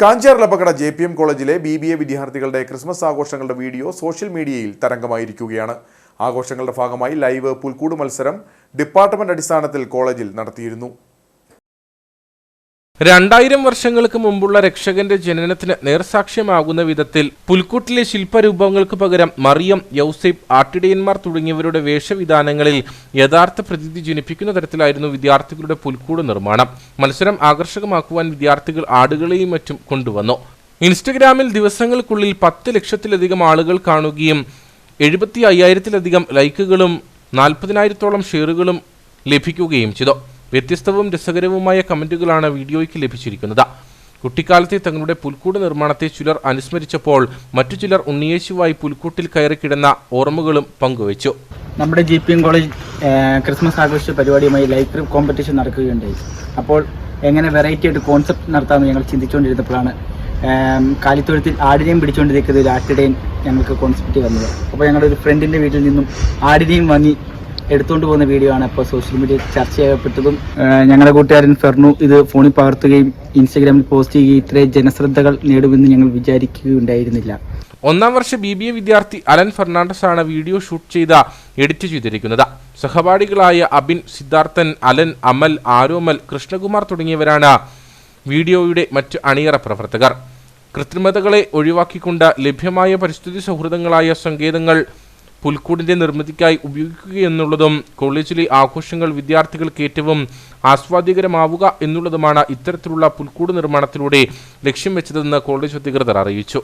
കാഞ്ചാറിലപ്പകട J P M കോളേജിലെ B B A വിദ്യാർത്ഥികളുടെ Christmas ആഘോഷങ്ങളുടെ വീഡിയോ സോഷ്യൽ മീഡിയയിൽ തരംഗമായിരിക്കുകയാണ്. ആഘോഷങ്ങളുടെ ഭാഗമായി ലൈവ് പുൽക്കൂട് മത്സരം ഡിപ്പാർട്ട്മെന്റ് അടിസ്ഥാനത്തിൽ കോളേജിൽ നടത്തിയിരുന്നു. രണ്ടായിരം വർഷങ്ങൾക്ക് മുമ്പുള്ള രക്ഷകന്റെ ജനനത്തിന് നേർസാക്ഷ്യമാകുന്ന വിധത്തിൽ പുൽക്കൂട്ടിലെ ശില്പരൂപങ്ങൾക്ക് പകരം മറിയം യൗസേപ്പ് ആട്ടിടയന്മാർ തുടങ്ങിയവരുടെ വേഷവിധാനങ്ങളിൽ യഥാർത്ഥ പ്രതീതി ജനിപ്പിക്കുന്ന തരത്തിലായിരുന്നു വിദ്യാർത്ഥികളുടെ പുൽക്കൂട് നിർമ്മാണം. മത്സരം ആകർഷകമാക്കുവാൻ വിദ്യാർത്ഥികൾ ആടുകളെയും മറ്റും കൊണ്ടുവന്നു. ഇൻസ്റ്റഗ്രാമിൽ ദിവസങ്ങൾക്കുള്ളിൽ പത്ത് ലക്ഷത്തിലധികം ആളുകൾ കാണുകയും എഴുപത്തി അയ്യായിരത്തിലധികം ലൈക്കുകളും നാൽപ്പതിനായിരത്തോളം ഷെയറുകളും ലഭിക്കുകയും ചെയ്തു. വ്യത്യസ്തവും രസകരവുമായ കമന്റുകളാണ് വീഡിയോയ്ക്ക് ലഭിച്ചിരിക്കുന്നത്. കുട്ടിക്കാലത്തെ തങ്ങളുടെ പുൽക്കൂട് നിർമ്മാണത്തെ ചിലർ അനുസ്മരിച്ചപ്പോൾ മറ്റു ചിലർ ഉണ്ണിയേശുവായി പുൽക്കൂട്ടിൽ കയറി കിടന്ന ഓർമ്മകളും പങ്കുവച്ചു. നമ്മുടെ G P M college Christmas ആഘോഷ പരിപാടിയുമായി ലൈവ് കോമ്പറ്റീഷൻ നടക്കുകയുണ്ടായി. അപ്പോൾ എങ്ങനെ വെറൈറ്റി ആയിട്ട് കോൺസെപ്റ്റ് നടത്താമെന്ന് ഞങ്ങൾ ചിന്തിച്ചുകൊണ്ടിരുന്നപ്പോഴാണ് കാലിത്തൊഴുത്തിൽ ആടിനെയും പിടിച്ചുകൊണ്ടിരിക്കുന്ന ഒരു ആട്ടിടയൻ ഞങ്ങൾക്ക് കോൺസെപ്റ്റ് വന്നത്. അപ്പോൾ ഞങ്ങളുടെ ഒരു ഫ്രണ്ടിന്റെ വീട്ടിൽ നിന്നും ആടിനെയും വാങ്ങി എടുത്തുകൊണ്ട് പോകുന്ന വീഡിയോ ആണ് ഇപ്പോൾ സോഷ്യൽ മീഡിയയിൽ ചർച്ച ചെയ്യപ്പെട്ടതും. ഞങ്ങളുടെ കൂട്ടുകാരൻ ഫെർണു ഇത് ഫോണിൽ പകർത്തുകയും ഇൻസ്റ്റഗ്രാമിൽ പോസ്റ്റ് ചെയ്യുകയും ഇത്രയും ജനശ്രദ്ധകൾ നേടുമെന്ന് ഞങ്ങൾ വിചാരിക്കുകയുണ്ടായിരുന്നില്ല. ഒന്നാം വർഷ ബി ബി എ വിദ്യാർത്ഥി അലൻ ഫെർണാണ്ടസ് ആണ് വീഡിയോ ഷൂട്ട് ചെയ്ത എഡിറ്റ് ചെയ്തിരിക്കുന്നത്. സഹപാഠികളായ അബിൻ സിദ്ധാർത്ഥൻ അലൻ അമൽ ആരോമൽ കൃഷ്ണകുമാർ തുടങ്ങിയവരാണ് വീഡിയോയുടെ മറ്റ് അണിയറ പ്രവർത്തകർ. കൃത്രിമതകളെ ഒഴിവാക്കിക്കൊണ്ട് ലഭ്യമായ പരിസ്ഥിതി സൗഹൃദങ്ങളായ സങ്കേതങ്ങൾ പുൽക്കൂടിന്റെ നിർമ്മിതിക്കായി ഉപയോഗിക്കുകയെന്നുള്ളതും കോളേജിലെ ആഘോഷങ്ങൾ വിദ്യാർത്ഥികൾക്ക് ഏറ്റവും ആസ്വാദ്യകരമാവുക എന്നുള്ളതുമാണ് ഇത്തരത്തിലുള്ള പുൽക്കൂട് നിർമ്മാണത്തിലൂടെ ലക്ഷ്യം വെച്ചതെന്ന് കോളേജ് അധികൃതർ അറിയിച്ചു